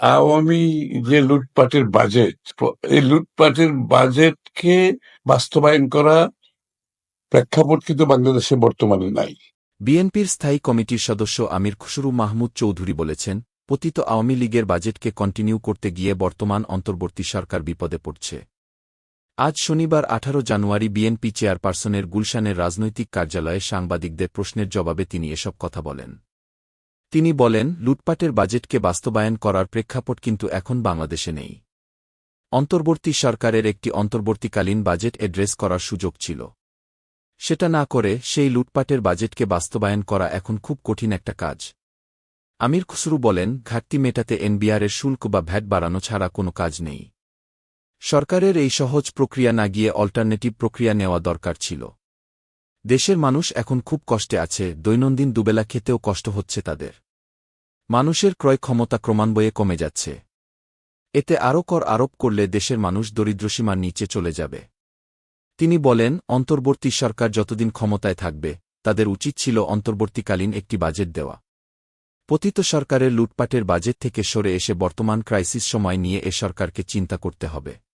আওয়ামী যে লুটপাটের বাজেট এই লুটপাটের বাজেটকে বাস্তবায়ন করা প্রেক্ষাপট কিন্তু বাংলাদেশে বর্তমানে নাই। বিএনপির স্থায়ী কমিটির সদস্য আমির খুসরু মাহমুদ চৌধুরী বলেছেন, পতিত আওয়ামী লীগের বাজেটকে কন্টিনিউ করতে গিয়ে বর্তমান অন্তর্বর্তী সরকার বিপদে পড়ছে। আজ শনিবার আঠারো জানুয়ারি বিএনপি চেয়ারপারসনের গুলশানের রাজনৈতিক কার্যালয়ে সাংবাদিকদের প্রশ্নের জবাবে তিনি এসব কথা বলেন। তিনি বলেন, লুটপাটের বাজেটকে বাস্তবায়ন করার প্রেক্ষাপট কিন্তু এখন বাংলাদেশে নেই। অন্তর্বর্তী সরকারের একটি অন্তর্বর্তীকালীন বাজেট এড্রেস করার সুযোগ ছিল। সেটা না করে সেই লুটপাটের বাজেটকে বাস্তবায়ন করা এখন খুব কঠিন একটা কাজ। আমির খুসরু বলেন, ঘাটতি মেটাতে এনবিআরের শুল্ক বা ভ্যাট বাড়ানো ছাড়া কোনো কাজ নেই। সরকারের এই সহজ প্রক্রিয়া না গিয়ে অল্টারনেটিভ প্রক্রিয়া নেওয়া দরকার ছিল। দেশের মানুষ এখন খুব কষ্টে আছে, দৈনন্দিন দুবেলা খেতেও কষ্ট হচ্ছে তাদের। মানুষের ক্রয় ক্ষমতা ক্রমান্বয়ে কমে যাচ্ছে। এতে আরও কর আরোপ করলে দেশের মানুষ দরিদ্রসীমার নিচে চলে যাবে। তিনি বলেন, অন্তর্বর্তী সরকার যতদিন ক্ষমতায় থাকবে, তাদের উচিত ছিল অন্তর্বর্তীকালীন একটি বাজেট দেওয়া। পতিত সরকারের লুটপাটের বাজেট থেকে সরে এসে বর্তমান ক্রাইসিস সময় নিয়ে এ সরকারকে চিন্তা করতে হবে।